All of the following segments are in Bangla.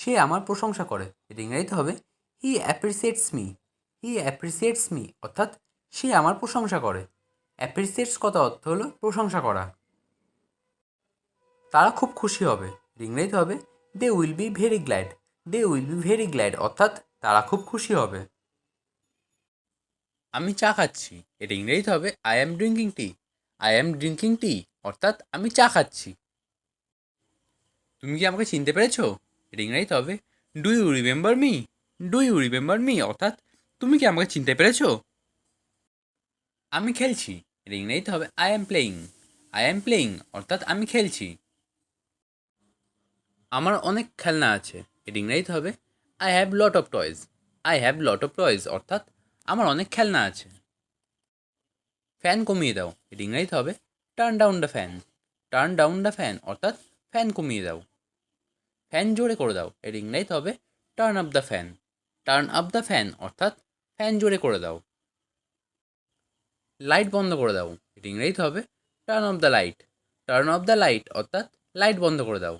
সে আমার প্রশংসা করে। এটা ইংরেজিতে হবে he appreciates me he appreciates me অর্থাৎ সে আমার প্রশংসা করে। অ্যাপ্রিসিয়েটস কত অর্থ হলো? প্রশংসা করা। তারা খুব খুশি হবে। ইংরেজিতে হবে they will be very glad they will be very glad অর্থাৎ তারা খুব খুশি হবে। আমি চা খাচ্ছি। এটা ইংরেজিতে হবে I am drinking tea I am drinking tea অর্থাৎ আমি চা খাচ্ছি। তুমি কি আমাকে চিনতে পেরেছ? ইংরেজিতে হবে do you remember me do you remember me অর্থাৎ, তুমি কি আমাকে চিনতে পেরেছ? আমি খেলছি। ইংরেজিতে হবে I am playing I am playing অর্থাৎ, আমি খেলছি। আমার অনেক খেলনা আছে। ইংরেজিতে হবে I have lot of toys I have lot of toys অর্থাৎ, আমার অনেক খেলনা আছে। ফ্যান কমিয়ে দাও। ইংরেজিতে হবে turn down the fan turn down the fan অর্থাৎ ফ্যান কমিয়ে দাও। ফ্যান জোরে করে দাও। এর ইংরেজিতে হবে turn up the fan turn up the fan অর্থাৎ ফ্যান জোরে করে দাও। লাইট বন্ধ করে দাও। এর ইংরেজিতে হবে turn off the light turn off the light অর্থাৎ লাইট বন্ধ করে দাও।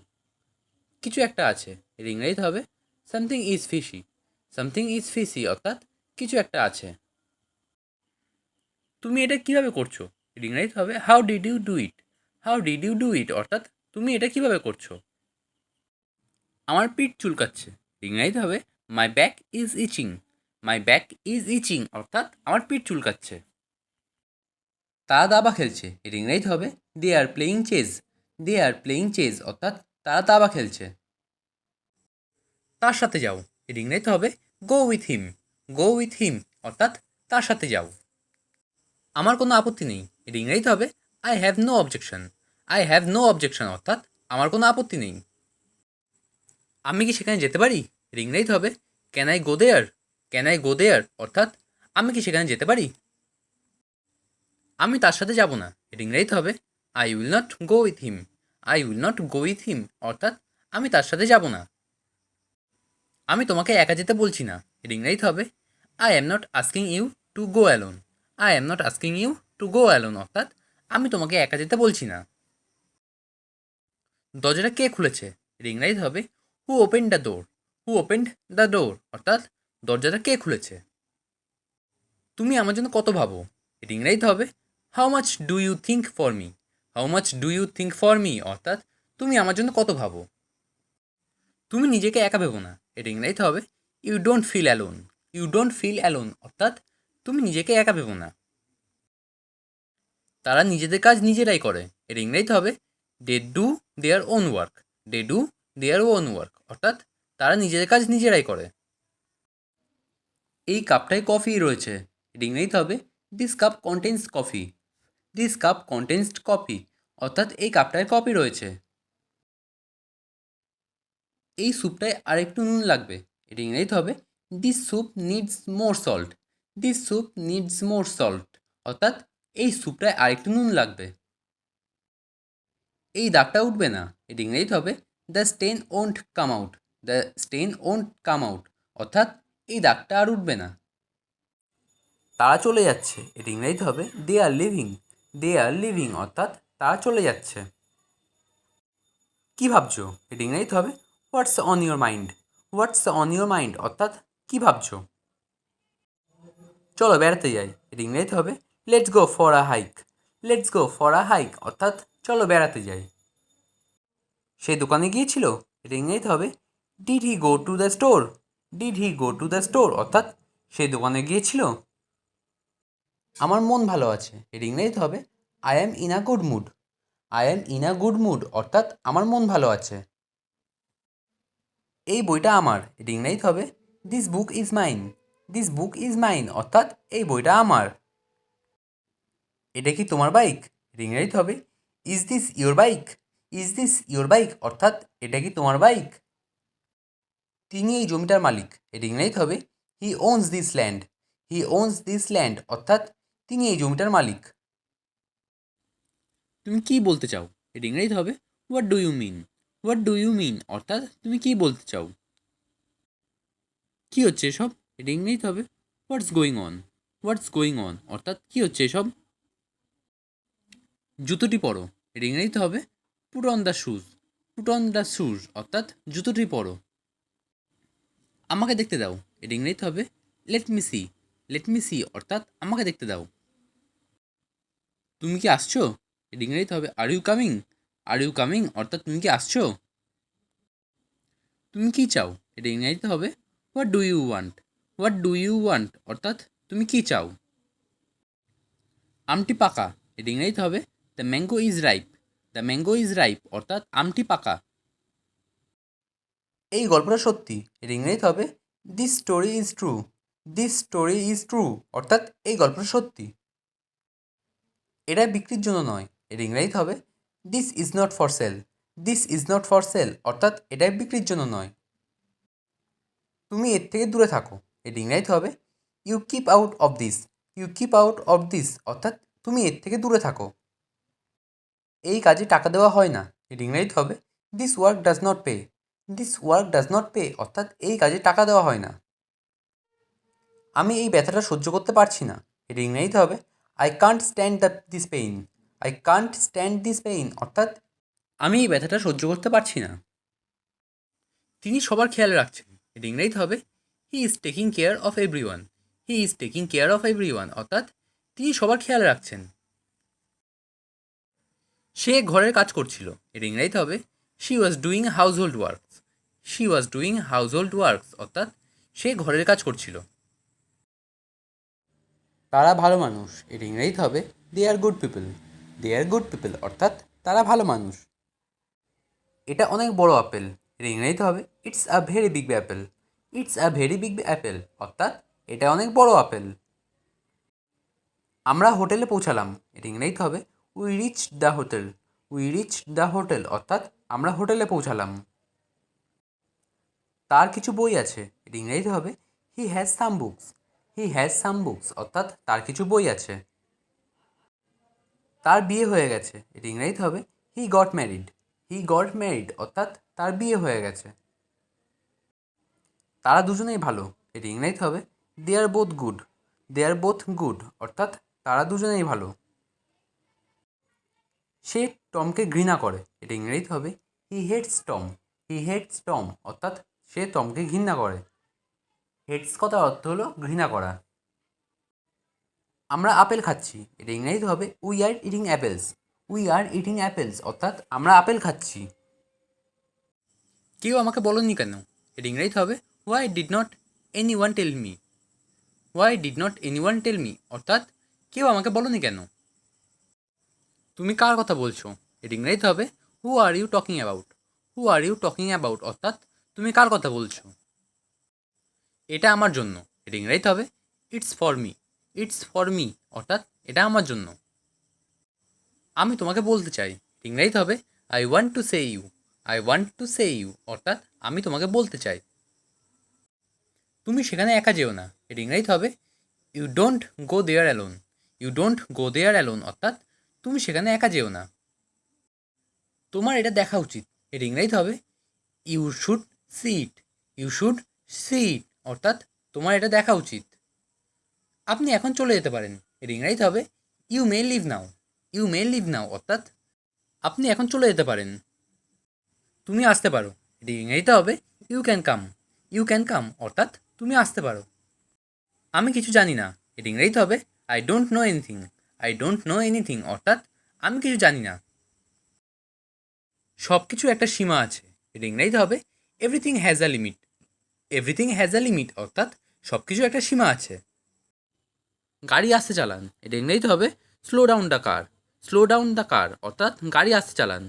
কিছু একটা আছে। এর ইংরেজিতে হবে something is fishy something is fishy অর্থাৎ কিছু একটা আছে। তুমি এটা কীভাবে করছ? এর ইংরেজিতে হবে how did you do it how did you do it অর্থাৎ তুমি এটা কীভাবে করছ? আমার পিঠ চুলকাচ্ছে। ইংরেজিতে হবে my back is itching my back is itching অর্থাৎ আমার পিঠ চুলকাচ্ছে। তারা দাবা খেলছে। এর ইংরেজিতে হবে they are playing chess they are playing chess অর্থাৎ তারা দাবা খেলছে। তার সাথে যাও। এর ইংরেজিতে হবে গো with him go with him অর্থাৎ তার সাথে যাও। আমার কোনো আপত্তি নেই। এর ইংরেজিতে হবে I have no objection I have no objection অর্থাৎ আমার কোনো আপত্তি নেই। আমি কি সেখানে যেতে পারি? এর ইংরেজিতে হবে। Can I go there can I go there অর্থাৎ, আমি কি সেখানে যেতে পারি? আমি তার সাথে যাব না। এর ইংরেজিতে হবে। I will not go with him I will not go with him অর্থাৎ, আমি তার সাথে যাব না। আমি তোমাকে একা যেতে বলছি না। এর ইংরেজিতে হবে। I am not asking you to go alone I am not asking you to go alone অর্থাৎ, আমি তোমাকে একা যেতে বলছি না। দরজাটা কে খুলেছে? এর ইংরেজিতে হবে। Who open the door who open the door অর্থাৎ দরজাটা কে খুলেছে? তুমি আমার জন্য কত ভাবো? এর ইংরেজিতে হবে how much do you think for me how much do you think for me অর্থাৎ তুমি আমার জন্য কত ভাবো? তুমি নিজেকে একা ভেবো না এর ইংরেজিতে হবে you don't feel alone you don't feel alone অর্থাৎ তুমি নিজেকে একা ভেবো না। তারা নিজেদের কাজ নিজেরাই করে এর ইংরেজিতে হবে they do their own work they do their own work অর্থাৎ তারা নিজেদের কাজ নিজেরাই করে। এই কাপটায় কফি রয়েছে। এর ইংরেজিতে হবে। This cup contains coffee this cup contained coffee অর্থাৎ এই কাপটায় কফি রয়েছে। এই স্যুপটায় আরেকটু নুন লাগবে। এটা ইংরেজিতে হবে। This soup needs more salt this soup needs more salt অর্থাৎ এই স্যুপটায় আরেকটু নুন লাগবে। এই দাগটা উঠবে না। এটা ইংরেজিতে হবে। The stain won't come out the stain won't come out অর্থাৎ এই দাগটা আর উঠবে না। তারা চলে যাচ্ছে। এটা ইংরেজিতে হবে they R living they R living অর্থাৎ তারা চলে যাচ্ছে। কী ভাবছ? এটা ইংরেজিতে হবে what's on your mind what's on your mind অর্থাৎ কী ভাবছ? চলো বেড়াতে যাই। এটা ইংরেজিতে হবে let's go for a hike let's go for a hike অর্থাৎ চলো বেড়াতে যাই। সে দোকানে গিয়েছিল? এটা ইংরেজিতে হবে। Did he go to the store did he go to the store অর্থাৎ সে দোকানে গিয়েছিল। আমার মন ভালো আছে। এর ইংরেজিতে হবে। I am in a good mood I am in a good mood অর্থাৎ আমার মন ভালো আছে। এই বইটা আমার। এর ইংরেজিতে হবে। This book is mine this book is mine অর্থাৎ এই বইটা আমার। এটা কি তোমার বাইক এর ইংরেজিতে হবে। Is this your bike is this your bike অর্থাৎ, এটা কি তোমার বাইক তিনি এই জমিটার মালিক এর ইংরেজিতে হবে he owns this land he owns this land অর্থাৎ, তিনি এই জমিটার মালিক। তুমি কি বলতে চাও? এর ইংরেজিতে হবে what do you mean what do you mean অর্থাৎ, তুমি কি বলতে চাও? কি হচ্ছে এসব? এটা ইংরেজিতে হবে what's going on what's going on অর্থাৎ, কি হচ্ছে এসব? জুতোটি পরো এর ইংরেজিতে হবে put on the shoes put on the shoes অর্থাৎ জুতোটি পরো। আমাকে দেখতে দাও, এটা ইংরেজিতে হবে let me see let me see অর্থাৎ আমাকে দেখতে দাও। তুমি কি আসছো? এটা ইংরেজিতে হবে are you coming are you coming অর্থাৎ তুমি কি আসছো? তুমি কি চাও? এটা ইংরেজিতে হবে what do you want what do you want অর্থাৎ তুমি কি চাও? আমটি পাকা, এটা ইংরেজিতে হবে the mango is ripe the mango is ripe অর্থাৎ আমটি পাকা। এই গল্পটা সত্যি ইংরেজিতে হবে this story is true this story is true অর্থাৎ এই গল্পটা সত্যি। এটা বিক্রির জন্য নয় এর ইংরেজিতে হবে this is not for sale this is not for sale অর্থাৎ এটা বিক্রির জন্য নয়। তুমি এর থেকে দূরে থাকো এর ইংরেজিতে হবে you keep out of this you keep out of this অর্থাৎ তুমি এর থেকে দূরে থাকো। এই কাজে টাকা দেওয়া হয় না। এর ইংরেজিতে হবে। This work does not pay this work does not pay অর্থাৎ এই কাজে টাকা দেওয়া হয় না। আমি এই ব্যথাটা সহ্য করতে পারছি না। এর ইংরেজিতে হবে। I can't stand the this pain I can't stand this pain অর্থাৎ আমি এই ব্যথাটা সহ্য করতে পারছি না। তিনি সবার খেয়াল রাখছেন। এর ইংরেজিতে হবে। He is taking care of everyone he is taking care of everyone অর্থাৎ তিনি সবার খেয়াল রাখছেন। সে ঘরের কাজ করছিল। এর ইংরেজিতে হবে। She was doing household works she was doing household works অর্থাৎ সে ঘরের কাজ করছিল। তারা ভালো মানুষ। এর ইংরেজিতে হবে। They are good people they are good people অর্থাৎ তারা ভালো মানুষ। এটা অনেক বড় আপেল। এর ইংরেজিতে হবে। It's a very big apple it's a very big apple অর্থাৎ এটা অনেক বড় আপেল। আমরা হোটেলে পৌঁছালাম। এর ইংরেজিতে হবে। We reach the hotel we reach the hotel অর্থাৎ আমরা হোটেলে পৌঁছালাম। তার কিছু বই আছে এর ইংরেজিতে হবে। He has some books he has some books অর্থাৎ তার কিছু বই আছে। তার বিয়ে হয়ে গেছে এর ইংরেজিতে হবে। He got married he got married অর্থাৎ তার বিয়ে হয়ে গেছে। তারা দুজনেই ভালো এর ইংরেজিতে হবে। They are both good they are both good অর্থাৎ তারা দুজনেই ভালো। সে টমকে ঘৃণা করে। এটা ইংরেজিতে হবে he hates Tom he hates Tom অর্থাৎ সে টমকে ঘৃণা করে। হেটস কথার অর্থ হলো ঘৃণা করা। আমরা আপেল খাচ্ছি, এটা ইংরেজিতে হবে we are eating apples we are eating apples অর্থাৎ আমরা আপেল খাচ্ছি। কেউ আমাকে বলেনি কেন? এটা ইংরেজিতে হবে why did not anyone tell me why did not anyone tell me অর্থাৎ কেউ আমাকে বলনি কেন? তুমি কার কথা বলছো? এটা ইংরেজিতে হবে। Who are you talking about who are you talking about অর্থাৎ তুমি কার কথা বলছো? এটা আমার জন্য। এটা ইংরেজিতে হবে। It's for me it's for me অর্থাৎ এটা আমার জন্য। আমি তোমাকে বলতে চাই। ইংরেজিতে হবে। I want to say you I want to say you অর্থাৎ আমি তোমাকে বলতে চাই। তুমি সেখানে একা যেও না। এটা ইংরেজিতে হবে। You don't go there alone you don't go there alone অর্থাৎ তুমি সেখানে একা যেও না। তোমার এটা দেখা উচিত। এটা ইংরেজিতে হবে। You should see it you should see it অর্থাৎ তোমার এটা দেখা উচিত। আপনি এখন চলে যেতে পারেন। এর ইংরেজিতে হবে। You may leave now you may leave now অর্থাৎ আপনি এখন চলে যেতে পারেন। তুমি আসতে পারো। এটি ইংরেজিতে হবে। You can come you can come অর্থাৎ তুমি আসতে পারো। আমি কিছু জানি না। এটি ইংরেজিতে হবে। I don't know anything I don't know anything অর্থাৎ আমি কিছু জানি না। সব কিছু একটা সীমা আছে, এটা ইংরেজিতে হবে। Everything has a limit everything has a limit অর্থাৎ সব কিছু একটা সীমা আছে। গাড়ি আসতে চালান, এটা ইংরেজিতে হবে। Slow down the car slow down the car অর্থাৎ গাড়ি আসতে চালান।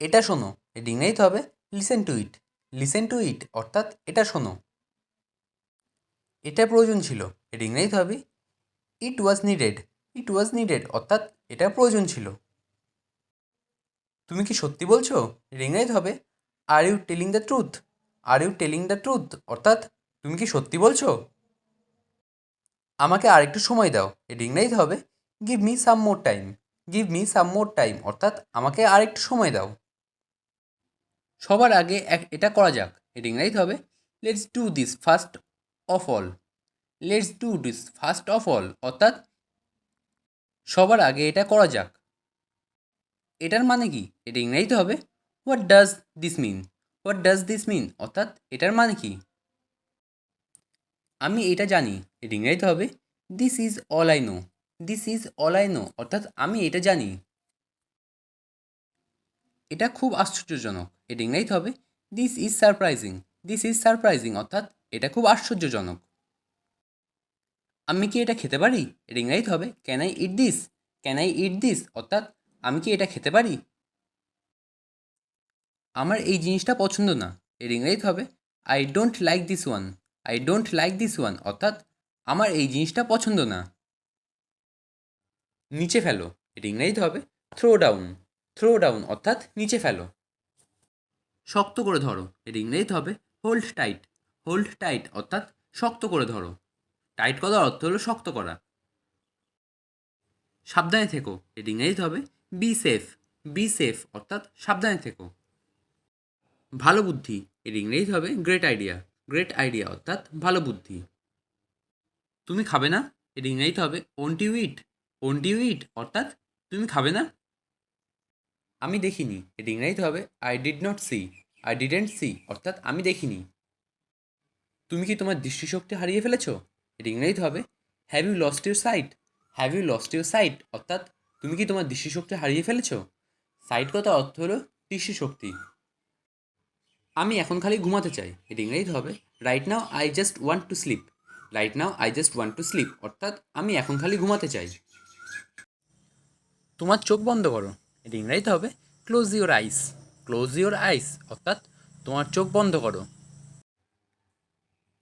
এটা শোনো, এটা ইংরেজিতে হবে। Listen to it listen to it অর্থাৎ এটা শোনো। এটা প্রয়োজন ছিল, এটা ইংরেজিতে হবে। ইট ওয়াজ নিডেড ইট ওয়াজ নিডেড অর্থাৎ এটা প্রয়োজন ছিল। তুমি কি সত্যি বলছো? ইংরেজিতে হবে। Are you telling the truth are you telling the truth অর্থাৎ তুমি কি সত্যি বলছো? আমাকে আরেকটু সময় দাও। ইংরেজিতে হবে। Give me some more time give me some more time অর্থাৎ আমাকে আরেকটু সময় দাও। সবার আগে এটা করা যাক। ইংরেজিতে হবে। Let's do this first of all let's do this first of all অর্থাৎ সবার আগে এটা করা যাক। এটার মানে কি? এটা ইংরেজিতে হবে। What does this mean what does this mean অর্থাৎ এটার মানে কি? আমি এটা জানি। এটা ইংরেজিতে হবে। This is all I know this is all I know অর্থাৎ আমি এটা জানি। এটা খুব আশ্চর্যজনক। এটা ইংরেজিতে হবে। This is surprising this is surprising অর্থাৎ এটা খুব আশ্চর্যজনক। আমি কি এটা খেতে পারি? ইংরেজিতে হবে। Can I eat this can I eat this অর্থাৎ আমি কি এটা খেতে পারি? আমার এই জিনিসটা পছন্দ না। এর ইংরেজিতে হবে। I don't like this one I don't like this one অর্থাৎ আমার এই জিনিসটা পছন্দ না। নিচে ফেলো। এর ইংরেজিতে হবে। থ্রো ডাউন থ্রো ডাউন অর্থাৎ নিচে ফেলো। শক্ত করে ধরো। এর ইংরেজিতে হবে। হোল্ড টাইট হোল্ড টাইট অর্থাৎ শক্ত করে ধরো। টাইট করার অর্থ হলো শক্ত করা। সাবধানে থেকো এর ইংরেজিতে হবে বি সেফ বি সেফ অর্থাৎ সাবধানে থেকো। ভালো বুদ্ধি এর ইংরেজিতে হবে গ্রেট আইডিয়া গ্রেট আইডিয়া অর্থাৎ ভালো বুদ্ধি। তুমি খাবে না এর ইংরেজিতে হবে won't you eat won't you eat অর্থাৎ তুমি খাবে না। আমি দেখিনি এর ইংরেজিতে হবে I did not see I didn't see অর্থাৎ আমি দেখিনি। তুমি কি তোমার দৃষ্টিশক্তি হারিয়ে ফেলেছো? ইংরেজিতে হবে। Have you lost your sight have you lost your sight অর্থাৎ তুমি কি তোমার দৃষ্টিশক্তি হারিয়ে ফেলেছো? সাইট কথা অর্থ হলো দৃষ্টিশক্তি আমি এখন খালি ঘুমাতে চাই। এর ইংরেজিতে হবে। Right now I just want to sleep right now I just want to sleep অর্থাৎ আমি এখন খালি ঘুমাতে চাই। তোমার চোখ বন্ধ করো। এর ইংরেজিতে হবে। Close your eyes close your eyes অর্থাৎ তোমার চোখ বন্ধ করো।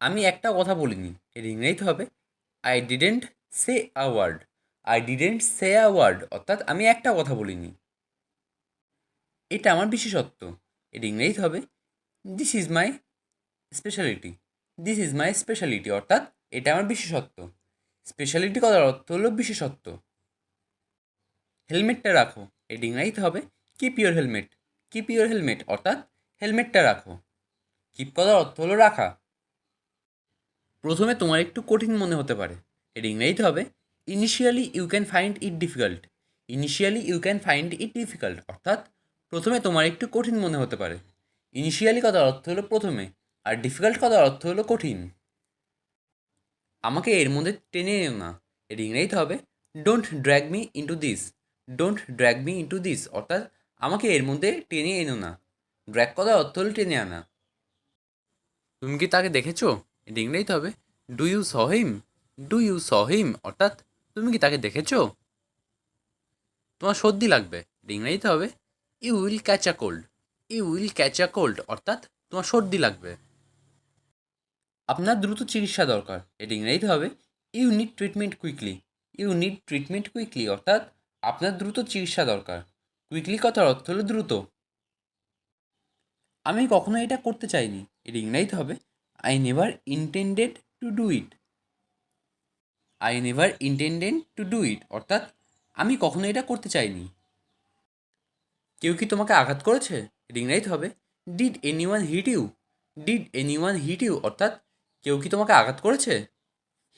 আমি একটা কথা বলিনি, এর ইংরেজিতে হবে I didn't say a word I didn't say a word অর্থাৎ আমি একটা কথা বলিনি। এটা আমার বিশেষত্ব, এর ইংরেজিতে হবে this is my speciality this is my speciality অর্থাৎ এটা আমার বিশেষত্ব। স্পেশালিটি কথার অর্থ হলো বিশেষত্ব। হেলমেটটা রাখো, এর ইংরাজিতে হবে keep your helmet keep your helmet অর্থাৎ হেলমেটটা রাখো। কিপ কথার অর্থ হলো রাখা। প্রথমে তোমার একটু কঠিন মনে হতে পারে। এর ইংরেজিতে হবে initially you can find it difficult initially you can find it difficult অর্থাৎ প্রথমে তোমার একটু কঠিন মনে হতে পারে। ইনিশিয়ালি কথার অর্থ হলো প্রথমে, আর ডিফিকাল্ট কথার অর্থ হলো কঠিন। আমাকে এর মধ্যে টেনে এনো না। এর ইংরেজিতে হবে don't drag me into this don't drag me into this অর্থাৎ আমাকে এর মধ্যে টেনে এনো না। ড্র্যাগ কথার অর্থ হলো টেনে আনা। তুমি কি তাকে দেখেছ? এর ইংরেজিতে হবে do you saw him do you saw him অর্থাৎ, তুমি কি তাকে দেখেছ? তোমার সর্দি লাগবে। এর ইংরেজিতে হবে you will catch a cold you will catch a cold অর্থাৎ, তোমার সর্দি লাগবে। আপনার দ্রুত চিকিৎসা দরকার। এটা ইংরেজিতে হবে you need treatment quickly you need treatment quickly অর্থাৎ, আপনার দ্রুত চিকিৎসা দরকার। কুইকলি কথার অর্থ হলো দ্রুত। আমি কখনো এটা করতে চাইনি। এটা ইংরেজিতে হবে I never intended to do it I never intended to do it অর্থাৎ, আমি কখনো এটা করতে চাইনি। কেউ কি তোমাকে আঘাত করেছে? ইংরেজিতে হবে। Did anyone hit you did anyone hit you অর্থাৎ, কেউ কি তোমাকে আঘাত করেছে?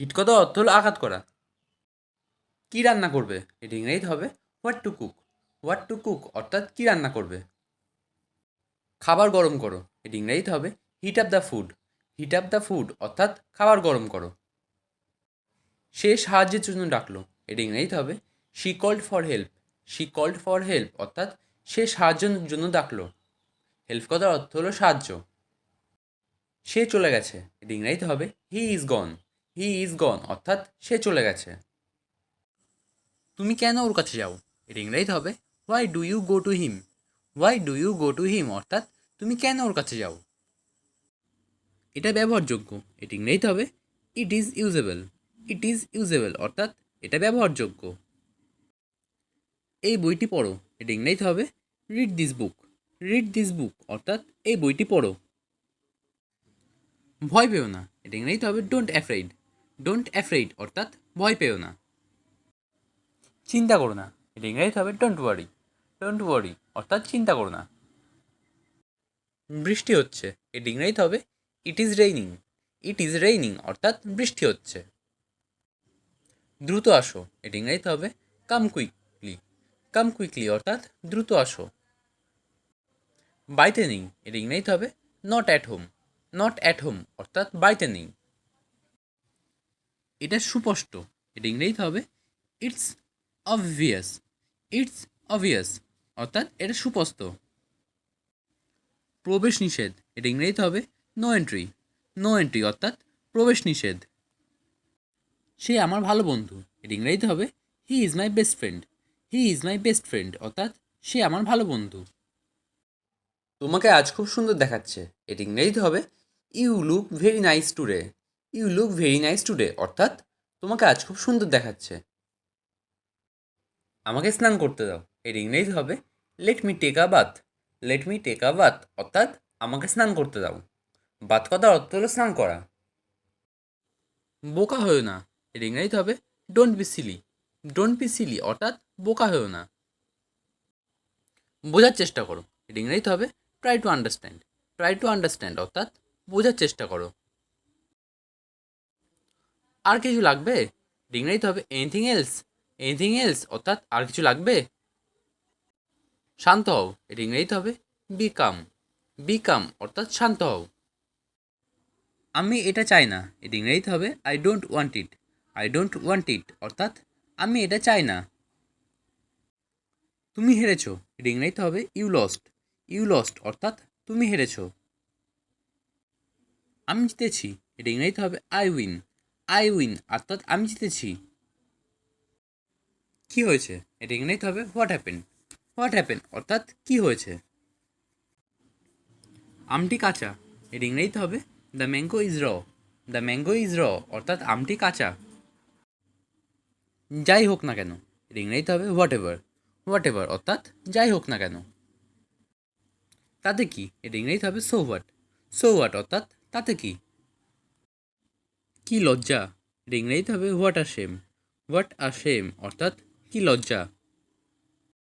হিট কথা অর্থ হলো আঘাত করা? কী রান্না করবে? ইংরেজিতে হবে। What to cook what to cook অর্থাৎ, কী রান্না করবে? খাবার গরম করো। ইংরেজিতে হবে। Heat up the food heat up the food অর্থাৎ খাবার গরম করো। সে সাহায্যের জন্য ডাকলো। এটা ইংরেজিতে হবে she called for help she called for help অর্থাৎ সে সাহায্যের জন্য ডাকলো। হেল্প কথার অর্থ হলো সাহায্য। সে চলে গেছে। এটা ইংরাজিতে হবে he is gone he is gone অর্থাৎ সে চলে গেছে। তুমি কেন ওর কাছে যাও? এটা ইংরাজিতে হবে why do you go to him why do you go to him অর্থাৎ তুমি কেন ওর কাছে যাও? এটা ব্যবহারযোগ্য। এটা ইংরেজিতে হবে it is usable it is usable অর্থাৎ এটা ব্যবহারযোগ্য। এই বইটি পড়ো। এটা ইংরেজিতে হবে read this book read this book অর্থাৎ এই বইটি পড়ো। ভয় পেও না। এটা ইংরেজিতে হবে ডোন্ট অ্যাফ্রেড ডোন্ট অ্যাফ্রেড অর্থাৎ ভয় পেও না। চিন্তা করো না। এটা ইংরেজিতে হবে ডোন্ট ওয়ারি ডোন্ট ওয়ারি অর্থাৎ চিন্তা করো না। বৃষ্টি হচ্ছে। এটা ইংরেজিতে হবে it is raining it is raining অর্থাৎ বৃষ্টি হচ্ছে। দ্রুত আসো। এটা ইংরেজিতে হবে। কাম কুইকলি কাম কুইকলি অর্থাৎ দ্রুত আসো। বাড়িতে নেই এটা ইংরেজিতে হবে। Not at home not at home অর্থাৎ বাড়িতে নেই এটা সুস্পষ্ট। এটা ইংরেজিতে হবে। ইটস অবভিয়াস ইটস অবভিয়াস অর্থাৎ এটা সুস্পষ্ট। প্রবেশ নিষেধ। এটা ইংরেজিতে হবে। নো এন্ট্রি নো এন্ট্রি অর্থাৎ প্রবেশ নিষেধ। সে আমার ভালো বন্ধু। এটা ইংরেজিতে হবে he is my best friend he is my best friend অর্থাৎ সে আমার ভালো বন্ধু। তোমাকে আজ খুব সুন্দর দেখাচ্ছে। এটা ইংরেজিতে হবে you look very nice today you look very nice today অর্থাৎ তোমাকে আজ খুব সুন্দর দেখাচ্ছে। আমাকে স্নান করতে দাও। এর ইংরেজি হবে let me take a bath let me take a bath অর্থাৎ আমাকে স্নান করতে দাও। বাথ কথার অর্থ হলো স্নান করা। বোকা হয়েও না। এর ইংরেজিতে হবে don't be silly don't be silly অর্থাৎ বোকা হয়েও না। বোঝার চেষ্টা করো। এর ইংরেজিতে হবে try to understand try to understand অর্থাৎ বোঝার চেষ্টা করো। আর কিছু লাগবে? ইংরেজিতে হবে এনিথিং এলস এনিথিং এলস অর্থাৎ আর কিছু লাগবে? শান্ত হও। এর ইংরেজিতে হবে বি কাম বি কাম অর্থাৎ শান্ত হও। আমি এটা চাই না। এর ইংরেজিতে হবে I don't want it I don't want it অর্থাৎ, আমি এটা চাই না। তুমি হেরেছো। এর ইংরেজিতে হবে ইউ লস্ট ইউ লস্ট অর্থাৎ, তুমি হেরেছো। আমি জিতেছি। এটা ইংরেজিতে হবে আই উইন আই উইন অর্থাৎ, আমি জিতেছি। কি হয়েছে? এটা ইংরেজিতে হবে হোয়াট হ্যাপেন হোয়াট হ্যাপেন অর্থাৎ, কি হয়েছে? আমটি কাঁচা। এর ইংরেজিতে হবে the mango is raw the mango is raw অর্থাৎ আমটি কাঁচা। যাই হোক না কেন ইংরেজিতে হবে হোয়াট এভার হোয়াট এভার অর্থাৎ যাই হোক না কেন। তাতে কি? এটা ইংরেজিতে হবে সো হোয়াট সো হোয়াট অর্থাৎ তাতে কি? কি লজ্জা? এটা ইংরেজিতে হবে what are shame what are shame অর্থাৎ কি লজ্জা?